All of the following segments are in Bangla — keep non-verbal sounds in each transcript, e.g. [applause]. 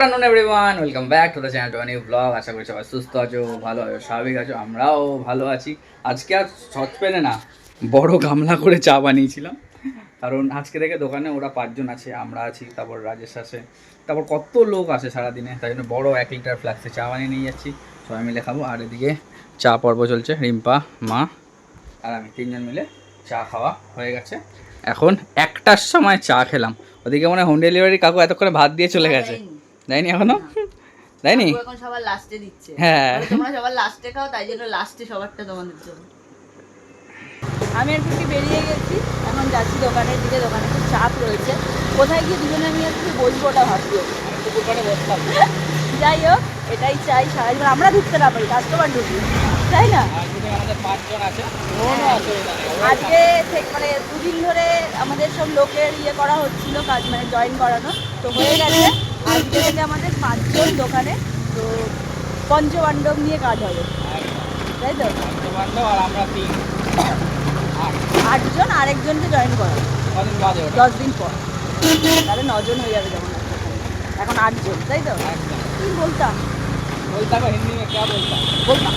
Afternoon everyone welcome back to the channel to new blog আশা করি সবাই সুস্থ আছো, ভালো আছো, স্বাভাবিক আছো, আমরাও ভালো আছি। আজকে আর সচপেনে না, বড় গামলা করে চা বানিয়েছিলাম। কারণ আজকে থেকে দোকানে ওরা পাঁচজন আছে, আমরা আছি, তারপর রাজেশ আছে, তারপর কত লোক আসে সারাদিনে, তাই জন্য বড় এক লিটার ফ্লাক্সে চা বানিয়ে নিয়ে যাচ্ছি। সবাই মিলে খাব, আর এদিকে চা পর্ব চলছে, রিম্পা, মা, আর আমি তিনজন মিলে চা খাওয়া হয়ে গেছে। এখন একটার সময় চা খেলাম। ওদিকে মনে হয় হোম ডেলিভারি কাকু এতক্ষণে ভাত দিয়ে চলে গেছে। দেয়নি এখনও? দেয়নি? এখন সবার লাস্টে দিচ্ছে। হ্যাঁ। তোমরা সবার লাস্টে খাও তাই জন্য লাস্টে সবারটা তোমাদের জন্য। আমি আর ফুটি বেরিয়ে গেছি এখন যাচ্ছি দোকানের দিকে দোকানে খুব চাপ রয়েছে। কোথায় গিয়ে দুজনে মিলে একটু বসবো ওটা ভাবছি। যাই হোক এটাই চাই সারা জীবন আমরা ঢুকতে না পারি কাস্টমার ঢুকি তাই না? আজকে মানে দুদিন ধরে আমাদের সব লোকের ইয়ে করা হচ্ছিল কাজ মানে জয়েন করানো। তো হয়ে গেছে। থেকে আমাদের পাঁচজন দোকানে তো পঞ্চপাণ্ডব নিয়ে কাজ হবে। তাই তো? আটজন আরেকজনকে জয়েন করা। দশ দিন পর। তাহলে নজন হয়ে যাবে যেমন এখন আটজন তাই তো? কি বলতাম? বলতাম হিন্দি বলতাম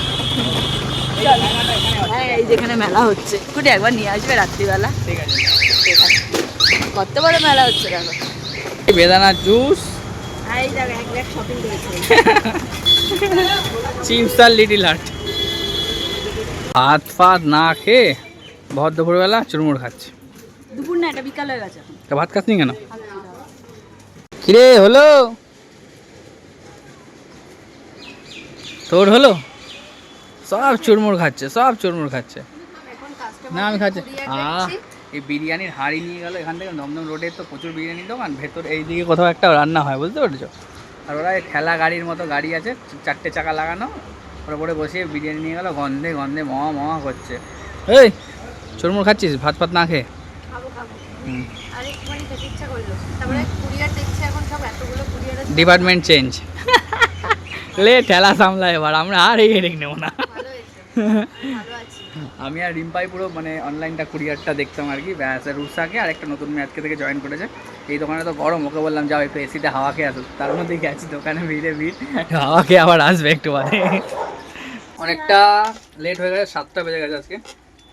হ্যাঁ এই যেখানে মেলা হচ্ছে। কুটি একবার নিয়ে আসবে রাত্রিবেলা। ঠিক আছে। কত বড় মেলা হচ্ছে দেখো। বেদানার জুস। [laughs] Little heart. ভাত ফাত না খেয়ে ভর দুপুরবেলা চুরমুড় খাচ্ছে। দুপুর না এটা বিকাল হয়ে গেছে তা ভাত খাসনি কেন? কিরে হলো? তোর হলো? সব চুরমুড় খাচ্ছে সব চুরমুড় খাচ্ছে। না আমি খাচ্ছি। আহ। এই বিরিয়ানির হাঁড়ি নিয়ে গেল এখান থেকে দমদম রোডে তো প্রচুর বিরিয়ানির দোকান ভেতর এই দিকে কোথাও একটা রান্না হয় বুঝতে পেরেছ? আর ওরা ঠেলা গাড়ির মতো গাড়ি আছে চারটে চাকা লাগানো ওরা পরে বসিয়ে বিরিয়ানি নিয়ে গেল গন্ধে গন্ধে মহা মহা করছে। এই চুরমুড় খাচ্ছিস? ভাত ফাত না খেয়ে? ডিপার্টমেন্ট চেঞ্জ [laughs] লে ঠেলা সামলা এবার আমরা আর এই হেডেক নেব না। আমি আর রিম্পাই পুরো মানে অনলাইনটা কুরিয়ারটা দেখতাম আর কি। ব্যাস আর রুসাকে আর একটা নতুন মেয়ে আজকে থেকে জয়েন করেছে। এই দোকানে তো গরম ওকে বললাম যাও একটু এসিতে হাওয়া খেয়ে আসো। তার মধ্যেই গেছি দোকানে ভিড়ে ভিড়। হাওয়া খেয়ে আবার আসবে একটু বাদে অনেকটা লেট হয়ে গেছে সাতটা বেজে গেছে আজকে।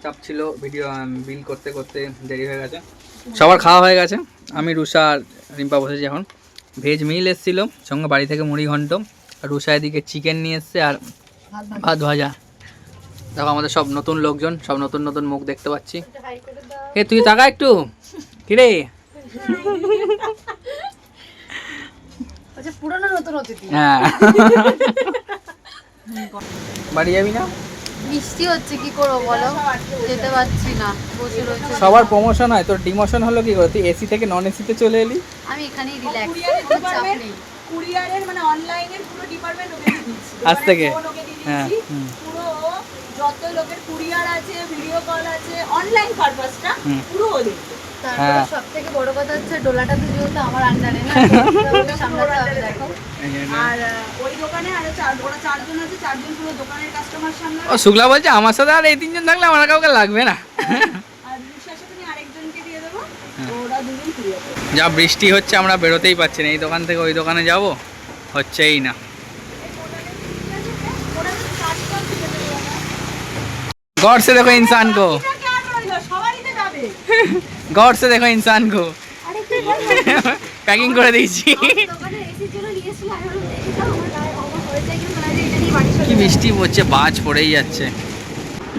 চাপ ছিল ভিডিও বিল করতে করতে দেরি হয়ে গেছে। সবার খাওয়া হয়ে গেছে। আমি রুষা আর রিম্পা বসেছি এখন। ভেজ মিল এসেছিল সঙ্গে বাড়ি থেকে মুড়ি ঘন্ট। আর রুষা এদিকে চিকেন নিয়ে এসছে আর ভাত ভাজা। দেখো আমাদের সব নতুন লোকজন সব নতুন নতুন মুখ দেখতে পাচ্ছি। এ তুই তাকা একটু। কিরে? আচ্ছা পুরনো নতুন অতিথি। হ্যাঁ। বাড়ি যাবি না? বৃষ্টি হচ্ছে কি করব বলো? যেতে পারছি না বসে রয়েছে। সবার প্রমোশন হয় তোর ডিমোশন হলো কি করে? তুই এসি থেকে নন এসিতে চলে এলি? আমি এখানেই রিল্যাক্স চাপ নেই। কুরিয়ারের মানে অনলাইনের পুরো ডিপার্টমেন্ট ওকে দিয়ে আজ থেকে? হ্যাঁ, পুরো যত লোকের কুরিয়ার আছে ভিডিও কল আছে অনলাইন পারপাসটা পুরো ওদের তারপরে হ্যাঁ। সব থেকে বড় কথা হচ্ছে ডোলাটা তো যেহেতু আমার আন্ডারে না [laughs] সামলাতে হবে দেখো। আর ওই দোকানে আরও চার ওরা চারজন আছে চারজন পুরো দোকানের কাস্টমার সামনে ও শুক্লা বলছে আমার সাথে আর এই তিনজন থাকলে আমার কাউকে লাগবে না। আর বিশ্বাসের সাথে আমি আরেকজনকে দিয়ে দেবো হ্যাঁ। ওরা দুজন কুরিয়ার যা বৃষ্টি হচ্ছে আমরা বেরোতেই পারছি না। এই দোকান থেকে ওই দোকানে যাব হচ্ছেই না। যাও, আমার গায়ে অবাক হয়ে যায় কিন্তু না যে এটা নিয়ে বাড়ি চলে কি বৃষ্টি পড়ছে বাজ পড়েই যাচ্ছে।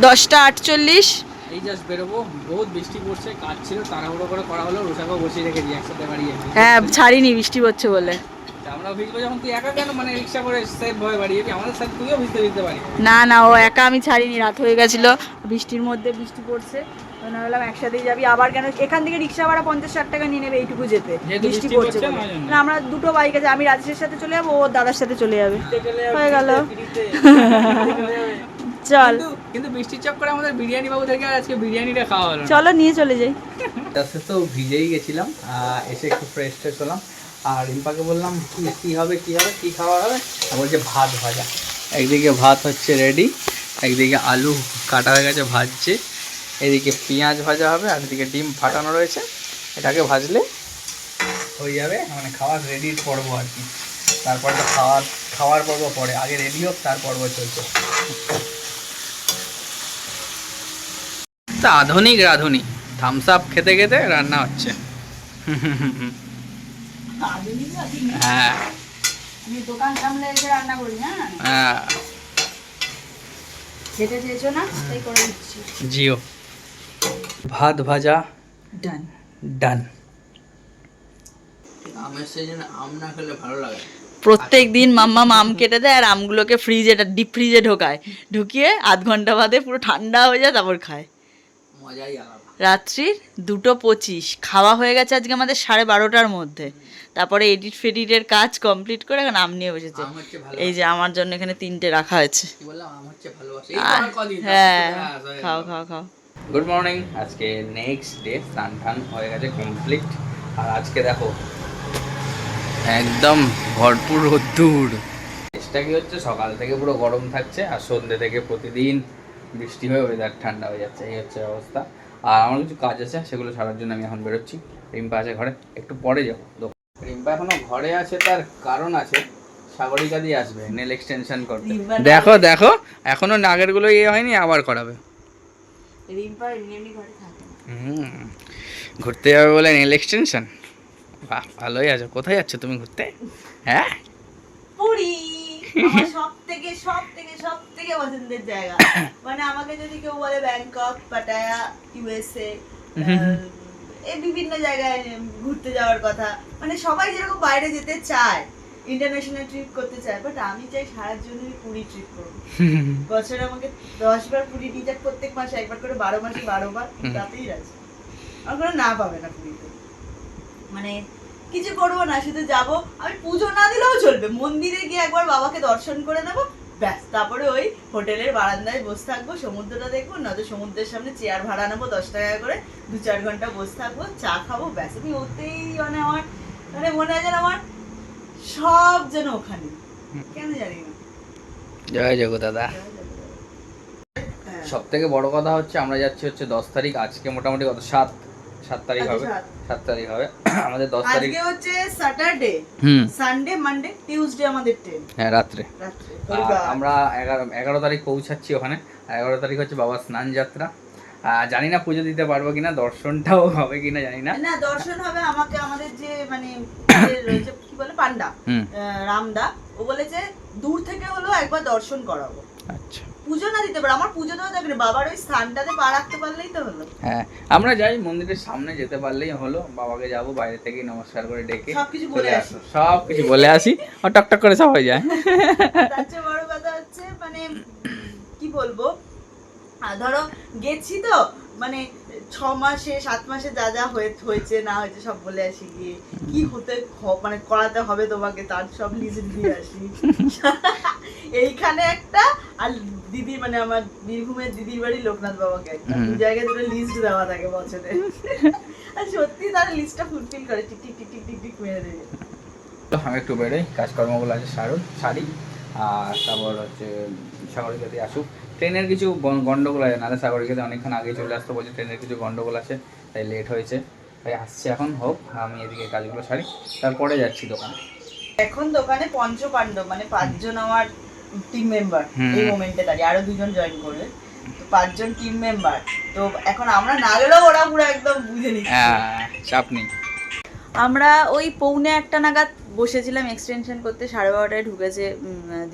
দশটা আটচল্লিশ। এই জাস্ট বেরোবো। বহুত বৃষ্টি পড়ছে কাজ ছিল তাড়াহুড়ো করে করা হলো রোসাকেও বসিয়ে রেখেছি একসাথে বাড়ি হ্যাঁ ছাড়িনি বৃষ্টি পড়ছে বলে। আমরাও ভিজবো যখন তুই একা কেন? মানে রিক্সা করে সেফ ভয়ে বাড়ি আমাদের সাথে তুইও ভিজতে ভিজতে পারি না না ও একা আমি ছাড়িনি রাত হয়ে গেছিল বৃষ্টির মধ্যে বৃষ্টি পড়ছে। একসাথেই যাবি আবার কেন? এখান থেকে রিক্সা ভাড়া পঞ্চাশ ষাট টাকা নিয়ে নেবে এইটুকু যেতে বৃষ্টি পড়ছে না, আমরা দুটো বাইক আছে আমি রাজেশের সাথে চলে যাব ও দাদার সাথে চলে যাবে। হয়ে গেল। চল কিন্তু বৃষ্টির চক্করে আমাদের বিরিয়ানি বাবু থেকে আর আজকে বিরিয়ানিটা খাওয়া হলো চলো নিয়ে চলে যাই। তাতে তো ভিজেই গেছিলাম এসে একটু ফ্রেশ ট্রেশ হলাম। আর রিম্পাকে বললাম, কি, কী হবে কী হবে, কী খাওয়া হবে? বলছে, ভাত ভাজা। একদিকে ভাত হচ্ছে রেডি একদিকে আলু কাটা হয়ে গেছে ভাজছে। এদিকে পেঁয়াজ ভাজা হবে, আর এদিকে ডিম ফাটানো রয়েছে। এটাকে ভাজলে হয়ে যাবে মানে খাওয়ার রেডি করব আর কি। তারপর তো খাওয়ার খাওয়ার পর্ব পরে, আগে রেডি হোক, তার পর্ব চলছে। তা আধুনিক রাধুনি থামস আপ খেতে খেতে রান্না হচ্ছে। [laughs] হ্যাঁ। আমি দোকান সামলে এসে রান্না করি হ্যাঁ? হ্যাঁ। খেতে চেয়েছো না? তাই করে দিচ্ছি। জিও। ভাত ভাজা। ডান। ডান। আমের সিজনে আম না খেলে ভালো লাগে। প্রত্যেক দিন মাম্মা মাম কেটে দেয় আর আমগুলোকে ফ্রিজে ডিপ ফ্রিজে ঢোকায়। ঢুকিয়ে আধ ঘণ্টা বাদে পুরো ঠান্ডা হয়ে যায় তারপর খায়। রাত্রির দুটো পঁচিশ। খাওয়া হয়ে গেছে আজকে আমাদের সাড়ে বারোটার মধ্যে। তারপরে এডিট ফেডিটের কাজ কমপ্লিট করে এখন আম নিয়ে বসেছে। আম হচ্ছে ভালো এই যে আমার জন্য এখানে তিনটে রাখা হয়েছে। কি বললাম? আম হচ্ছে ভালোবাসা। হ্যাঁ খাও খাও খাও। গুড মর্নিং আজকে নেক্সট ডে স্নান টান হয়ে গেছে কমপ্লিট আর আজকে দেখো একদম ভরপুর রোদ্দুর। চেষ্টা কি হচ্ছে? সকাল থেকে পুরো গরম থাকছে আর সন্ধ্যে থেকে প্রতিদিন বৃষ্টি হয়ে ওয়েদার ঠান্ডা হয়ে যাচ্ছে। এই হচ্ছে অবস্থা। আর আমার কিছু কাজ আছে সেগুলো সারার জন্য আমি এখন বেরোচ্ছি। রিম্পা আছে ঘরে একটু পরে যাব। রিম্পা এখনও ঘরে আছে তার কারণ আছে। সাগরিকা দিয়ে আসবে নেল এক্সটেনশন করতে। দেখো দেখো এখনও নাগেরগুলো ইয়ে হয়নি আবার করাবে। রিম্পা এমনি এমনি ঘরে থাকে ঘুরতে যাবে বলে নেল এক্সটেনশন বাহ ভালোই আছে। কোথায় যাচ্ছ তুমি ঘুরতে? হ্যাঁ? পুরী! আমার সব থেকে সব থেকে সব থেকে পছন্দের জায়গা। মানে আমাকে যদি কেউ বলে ব্যাংকক পাটায়া ইউএসএ এই বিভিন্ন জায়গায় ঘুরতে যাওয়ার কথা। মানে সবাই যেরকম বাইরে যেতে চায় ইন্টারন্যাশনাল ট্রিপ করতে চায় বাট আমি চাই সারার জন্য পুরী ট্রিপ করব। [laughs] বছরে আমাকে দশ বার পুরী নিয়ে যাক প্রত্যেক মাসে একবার করে বারো মাসে বারো বার তাতেই আছে আমার কোনো না পাবে না পুরীতে। মানে কিছু করব না শুধু যাব। আমি পুজো না দিলেও চলবে। মন্দিরে গিয়ে একবার বাবাকে দর্শন করে নেব ব্যাস তারপরে ওই হোটেলের বারান্দায় বসে থাকব সমুদ্রটা দেখব নয়তো সমুদ্রের সামনে চেয়ার ভাড়া নেব দশ টাকা করে দু চার ঘণ্টা বসে থাকব চা খাব ব্যাস আমি ওতেই মানে আমার মানে মনে হয় যেন আমার সব যেন ওখানে। কেন জানি না। জয় জগৎ দাদা। সব থেকে বড় কথা হচ্ছে আমরা যাচ্ছি হচ্ছে দশ তারিখ আজকে মোটামুটি কত? সাত। সাত তারিখ হবে। সাত। তারিখ হবে। আমাদের দশ তারিখ। আজকে হচ্ছে স্যাটারডে হুম। সানডে মানডে টিউসডে আমাদের ট্রেন হ্যাঁ রাত্রে। আমরা এগারো এগারো তারিখ পৌঁছাচ্ছি ওখানে। এগারো তারিখ হচ্ছে বাবার স্নান যাত্রা। আর জানি না পুজো দিতে পারব কিনা দর্শনটাও [laughs] হবে কিনা জানি না। না দর্শন হবে আমাকে আমাদের যে মানে [coughs] রয়েছে কি বলে পান্ডা। রামদা। ও বলেছে দূর থেকে হলেও একবার দর্শন করাবো। আচ্ছা। না দিতে পারে আমার পুজো দেওয়া যাবে বাবার ওই স্থানটাতে পা রাখতে পারলেই তো হলো হ্যাঁ আমরা যাই মন্দিরের সামনে যেতে পারলেই হলো বাবাকে যাব বাইরে থেকে নমস্কার করে ডেকে সবকিছু বলে আসি। আসো সব কিছু বলে আসি আর টক টক করে সব হয়ে যায় তার চেয়ে বড় কথা হচ্ছে মানে কি বলব ধরো গেছি তো মানে ছ মাসে সাত মাসে যা যা হয়েছে না হয়েছে সব বলে আসি গিয়ে কি হতে মানে করাতে হবে তোমাকে তার সব লিস্ট দিয়ে আসি। [laughs] এইখানে একটা আর দিদি মানে আমার বীরভূমের দিদির বাড়ি লোকনাথ বাবাকে একটা। দু জায়গায় দুটো লিস্ট দেওয়া থাকে বছরে। [laughs] আর সত্যি তারা লিস্টটা ফুলফিল করে tick tick tick tick tick tick মেরে দেবে। আমি একটু বেরোই। কাজকর্মগুলো আছে সারুন সারি। আর তারপর হচ্ছে সাগরিকাতে আসুক। ট্রেনের কিছু গন্ডগোল আছে নাহলে সাগরিকাতে অনেকক্ষণ আগে চলে আসতে বলছে ট্রেনের কিছু গন্ডগোল আছে তাই লেট হয়েছে। তাই আসছে এখন হোক আমি এদিকে কাজগুলো সারি তারপরে যাচ্ছি দোকানে। এখন দোকানে পঞ্চ পাণ্ডব মানে পাঁচজন আমার টিম মেম্বার এই মোমেন্টে দাঁড়িয়ে আরও দুজন জয়েন করবে। তো পাঁচজন টিম মেম্বার তো এখন আমরা না গেলেও ওরা পুরো একদম বুঝে নিচ্ছে। হ্যাঁ চাপ নেই। আমরা ওই পৌনে একটা নাগাদ বসেছিলাম এক্সটেনশন করতে, সাড়ে বারোটায় ঢুকেছে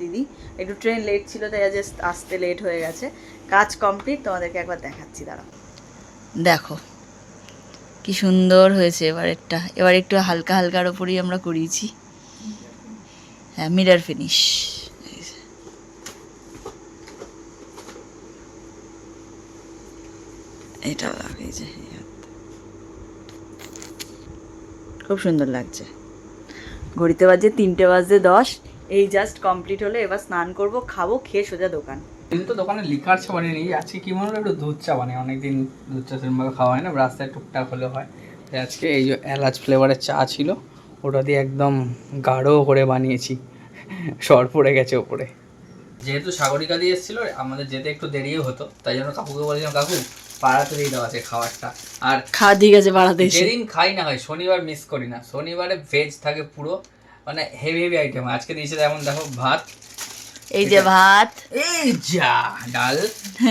দিদি। একটু ট্রেন লেট ছিল, তাই আজ আসতে লেট হয়ে গেছে। কাজ কমপ্লিট তোমাদেরকে একবার দেখাচ্ছি দাঁড়া দেখো, কি সুন্দর হয়েছে এবারেরটা। এবার একটু হালকা হালকার ওপরেই আমরা করিয়েছি। হ্যাঁ মিরার ফিনিশ এটা এই যে। খুব সুন্দর লাগছে। ঘড়িতে বাজে তিনটে বাজে দশ এই জাস্ট কমপ্লিট হলো এবার স্নান করব খাব খেয়ে সোজা দোকান। কিন্তু দোকানে লিকার চা বানিয়ে নিই আজকে কি মনে হলো একটু দুধ চা বানিয়ে অনেকদিন দুধ চা সেরকমভাবে খাওয়া হয় না রাস্তায় টুকটাক হলে হয়। তাই আজকে এই যে এলাচ ফ্লেভারের চা ছিল ওটা দিয়ে একদম গাঢ় করে বানিয়েছি সর পড়ে গেছে ওপরে। যেহেতু সাগরিকা দিয়ে এসেছিল আমাদের যেতে একটু দেরিও হতো তাই জন্য কাকুকে বলেছিলাম কাকু পাড়াতে দেওয়া আছে খাবারটা। আর খাওয়া ঠিক আছে বাড়াতে যেদিন খাই না হয় শনিবার মিস করি না। শনিবারে ভেজ থাকে পুরো মানে হেভি হেভি আইটেম আজকে দিয়েছে যেমন দেখো ভাত এই যে ভাত। এই যা ডাল।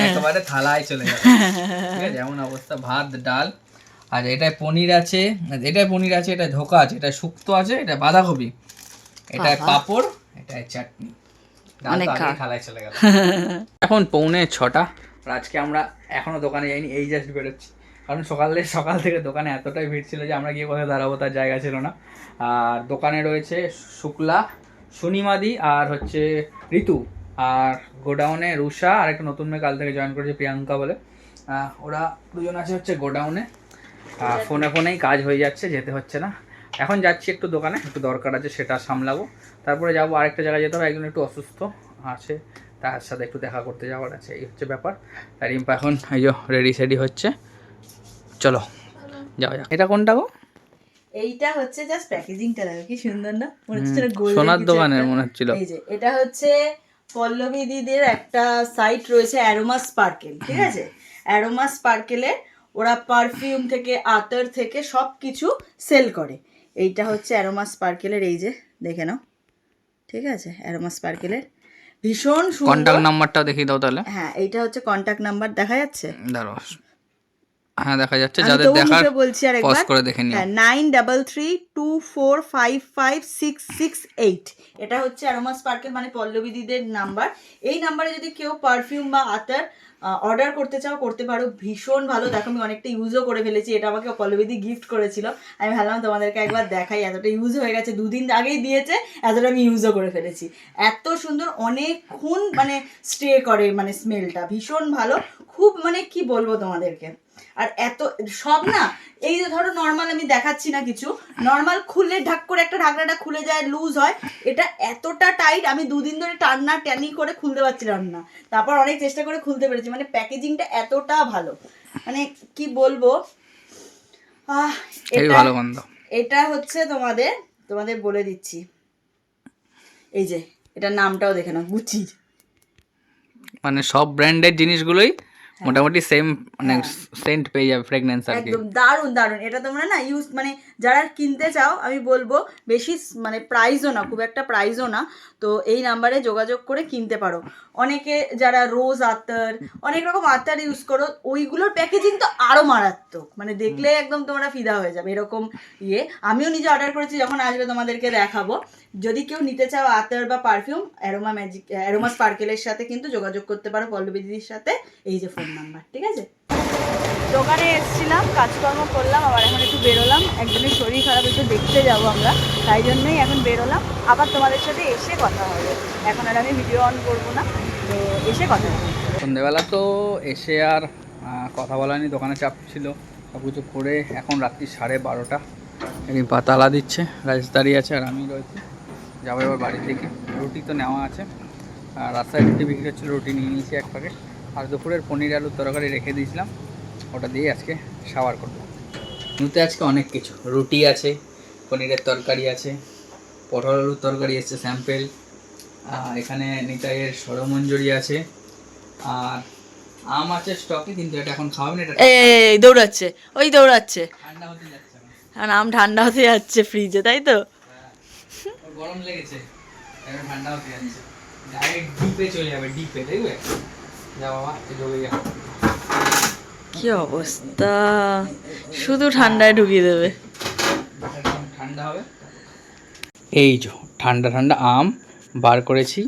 একেবারে থালায় চলে এমন অবস্থা ভাত ডাল। আর এটায় পনির আছে এটায় পনির আছে এটা ধোকা আছে এটা শুক্তো আছে এটা বাঁধাকপি। এটায় পাঁপড় এটায় চাটনি। অনেক আগেই খা। থালায় চলে গেল। [laughs] এখন পৌনে ছটা। আর আজকে আমরা এখনও দোকানে যাইনি, এই জাস্ট বেরোচ্ছি। কারণ সকালে, সকাল থেকে দোকানে এতটাই ভিড় ছিল যে আমরা গিয়ে কোথায় দাঁড়াবো তার জায়গা ছিল না। আর দোকানে রয়েছে শুক্লা, সুনিমাদি আর হচ্ছে ঋতু। আর গোডাউনে রুষা, আর একটা নতুন মেয়ে কাল থেকে জয়েন করেছে প্রিয়াঙ্কা বলে। ওরা দুজন আছে হচ্ছে গোডাউনে। ফোনে ফোনেই কাজ হয়ে যাচ্ছে, যেতে হচ্ছে না। এখন যাচ্ছি একটু দোকানে, একটু দরকার আছে সেটা সামলাবো। তারপরে যাব আরেকটা জায়গায় যেতে হবে, একজন একটু অসুস্থ আছে। তার সাথে একটু দেখা করতে যাওয়ার আছে এই হচ্ছে ব্যাপার। আর রিম্পা এখন এই যে রেডি সেডি হচ্ছে। চলো যাও যাও এটা কোনটা গো? এইটা হচ্ছে জাস্ট প্যাকেজিংটা দেখো কি সুন্দর না? মনে হচ্ছে সোনার দোকানের মনে হচ্ছিল। এই যে এটা হচ্ছে পল্লবী দিদির একটা সাইট রয়েছে অ্যারোমা স্পার্কেল ঠিক আছে? অ্যারোমা স্পার্কেলে ওরা পারফিউম থেকে আতর থেকে সব কিছু সেল করে। এইটা হচ্ছে অ্যারোমা স্পার্কেলের এই যে দেখে নাও। ঠিক আছে অ্যারোমা স্পার্কেলের ভীষণ সুন্দর। কন্টাক্ট নাম্বারটা দেখিয়ে দাও তাহলে। হ্যাঁ এইটা হচ্ছে কন্টাক্ট নাম্বার দেখা যাচ্ছে? দাঁড়ো হ্যাঁ দেখা যাচ্ছে। যাদের দেখার বলছি আর পজ একবার করে দেখে নিও। হ্যাঁ nine double three two four five five six six eight এটা হচ্ছে অ্যারোমা স্পার্কেল মানে পল্লবী দিদের নাম্বার এই নাম্বারে যদি কেউ পারফিউম বা আতার অর্ডার করতে চাও, করতে পারো। ভীষণ ভালো। দেখো, আমি অনেকটা ইউজও করে ফেলেছি। এটা আমাকে পল্লবিদি গিফট করেছিল। আমি ভাবলাম তোমাদেরকে একবার দেখাই, এতটা ইউজ হয়ে গেছে। দুদিন আগেই দিয়েছে, এতটা আমি ইউজও করে ফেলেছি। এত সুন্দর, অনেকক্ষণ মানে স্টে করে মানে স্মেলটা ভীষণ ভালো। খুব মানে কি বলব তোমাদেরকে? আর এত সব না এই যে ধরো নর্মাল আমি দেখাচ্ছি না কিছু নর্মাল খুলে ঢাক করে একটা ঢাকনাটা খুলে যায় লুজ হয় এটা এতটা টাইট আমি দুদিন ধরে টান্না ট্যানি করে খুলতে পারছিলাম না। তারপর অনেক চেষ্টা করে খুলতে পেরেছি মানে প্যাকেজিংটা এতটা ভালো। মানে কি বলব? আহ এটা এটা হচ্ছে তোমাদের তোমাদের বলে দিচ্ছি। এই যে এটা নামটাও দেখে নাও গুচির। মানে সব ব্র্যান্ডের জিনিসগুলোই। মোটামুটি সেম মানে সেন্ট পেয়ে যাবে ফ্রেগনেন্স আর একদম দারুণ দারুণ। এটা তোমরা না ইউজ মানে যারা কিনতে চাও আমি বলব বেশি মানে প্রাইসও না খুব একটা প্রাইসও না। তো এই নাম্বারে যোগাযোগ করে কিনতে পারো। অনেকে যারা রোজ আতর, অনেক রকম আতর ইউজ করো, ওইগুলোর প্যাকেজিং তো আরও মারাত্মক। মানে দেখলে একদম তোমরা ফিদা হয়ে যাবে এরকম ইয়ে। আমিও নিজে অর্ডার করেছি, যখন আসবে তোমাদেরকে দেখাবো। যদি কেউ নিতে চাও আতর বা পারফিউম অ্যারোমা ম্যাজিক অ্যারোমা স্পার্কেলের সাথে কিন্তু যোগাযোগ করতে পারো, পল্লবী দিদির সাথে। এই যে ফোন নাম্বার ঠিক আছে? দোকানে এসেছিলাম, কাজকর্ম করলাম, আবার এখন একটু বেরোলাম। একজনের শরীর খারাপ, একটু দেখতে যাব আমরা। তাই জন্যই এখন বেরোলাম। আবার তোমাদের সাথে এসে কথা হবে। এখন আর আমি ভিডিও অন করব না। তো এসে কথা হবে। সন্ধেবেলা তো এসে আর কথা বলা নেই। দোকানে চাপ ছিল। সব কিছু করে এখন রাত্রি সাড়ে বারোটা। রিম্পা তালা দিচ্ছে। রাজেশ দাঁড়িয়ে আছে আর আমি রয়েছি। যাব এবার বাড়ির দিকে। রুটি তো নেওয়া আছে। আর রাস্তায় রুটি বিক্রি হচ্ছিল রুটি নিয়ে নিয়েছি এক প্যাকেট। আর দুপুরের পনির আলুর তরকারি রেখে দিয়েছিলাম। ওটা দিয়ে আজকে সাওয়ার করব। নুতে আজকে অনেক কিছু। রুটি আছে পনিরের তরকারি আছে পটল আলুর তরকারি এসছে স্যাম্পেল এখানে নিতাইয়ের সরমঞ্জরি আছে আর আম আছে স্টকে কিন্তু এটা এখন খাওয়াবেন এটা এই দৌড়াচ্ছে ওই দৌড়াচ্ছে। ঠান্ডা হতে যাচ্ছে আর আম ঠান্ডা হতে যাচ্ছে ফ্রিজে তাই তো? গরম লেগেছে এখন ঠান্ডা হতে যাচ্ছে। ডাইরেক্ট ডিপে চলে যাবে ডিপে দেখবে? যা বাবা ঢুকে যা। কি অবস্থা? শুধু ঠান্ডায় ঢুকিয়ে দেবে। ঠান্ডা হবে এই যে, ঠান্ডা ঠান্ডা আম বার করেছি।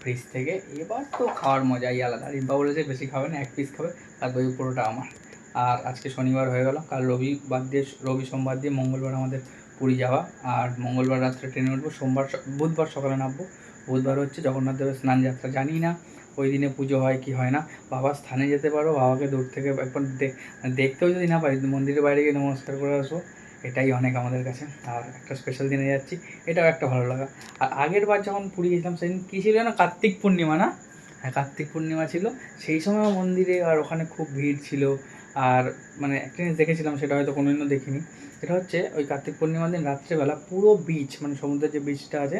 ফ্রিজ থেকে এবার তো খাওয়ার মজাই আলাদা। রিম্পা বলেছে বেশি খাবে না, এক পিস খাবে আর দই পুরোটা আমার। আর আজকে শনিবার হয়ে গেল, কাল রবি বাদ দিয়ে, রবি সোমবার দিয়ে মঙ্গলবার আমাদের পুরী যাওয়া। আর মঙ্গলবার রাত্রে ট্রেনে উঠবো, সোমবার বুধবার সকালে নামবো। বুধবার হচ্ছে জগন্নাথ দেবের স্নান যাত্রা জানি না। ওই দিনে পুজো হয় কি হয় না বাবার স্থানে যেতে পারো, বাবাকে দূর থেকে একবার দেখতেও যদি না পারি মন্দিরের বাইরে গিয়ে নমস্কার করে আসো এটাই অনেক আমাদের কাছে। আর একটা স্পেশাল দিনে যাচ্ছি, এটাও একটা ভালো লাগা। আর আগের বার যখন পুরী গেছিলাম, সেদিন কী ছিল না কার্তিক পূর্ণিমা না? হ্যাঁ কার্তিক পূর্ণিমা ছিল। সেই সময় মন্দিরে আর ওখানে খুব ভিড় ছিল। আর মানে একটা জিনিস দেখেছিলাম, সেটা হয়তো কোনোদিনও দেখিনি। সেটা হচ্ছে, ওই কার্তিক পূর্ণিমার দিন রাত্রেবেলা পুরো বিচ মানে সমুদ্রের যে বিচটা আছে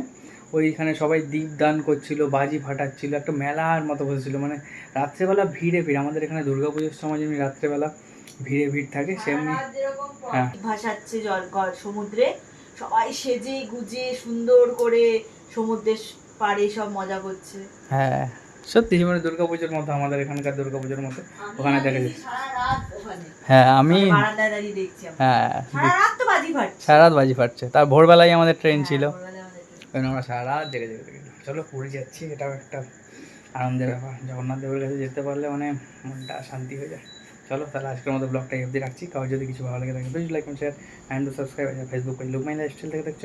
ওইখানে সবাই দীপ দান করছিল বাজি ফাটাচ্ছিল একটা মেলার মতো বসেছিল। মানে রাত্রেবেলা ভিড়ে ভিড় আমাদের এখানে দুর্গা পুজোর সময় যেমনি রাত্রেবেলা ভিড়ে ভিড় থাকে সেমনি হ্যাঁ ভাসাচ্ছে জল সমুদ্রে। সবাই সেজে গুজে সুন্দর করে সমুদ্রের পাড়ে সব মজা করছে। হ্যাঁ সত্যি মানে দুর্গাপুজোর মতো আমাদের এখানকার দুর্গাপুজোর মতো। ওখানে দেখা যাচ্ছে হ্যাঁ আমি। হ্যাঁ সারা রাত বাজি ফাটছে। সারা রাত বাজি ফাটছে। তার ভোরবেলায় আমাদের ট্রেন ছিল। জন্য আমরা সারা রাত জেগে জেগে দেখেছি চলো পুরী যাচ্ছি, এটাও একটা আনন্দের ব্যাপার। জগন্নাথ দেবের কাছে যেতে পারলে মানে মনটা শান্তি হয়ে যায়। চলো তাহলে আজকের মতো ব্লগটা অবধি রাখছি। কারও যদি কিছু ভালো লাগে থাকে please like share and subscribe Facebook page লুকমাইন lifestyle থেকে দেখছ?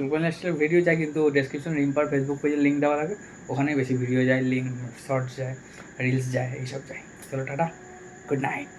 লুকমাইন লাইফস্টাইল ভিডিও যায় কিন্তু ডেসক্রিপশন রিম্পার ফেসবুক পেজের লিঙ্ক দেওয়া থাকে। ওখানেই বেশি ভিডিও যায় লিঙ্ক শর্টস যায় রিলস যায়, এইসব যায়। চলো টাটা গুড নাইট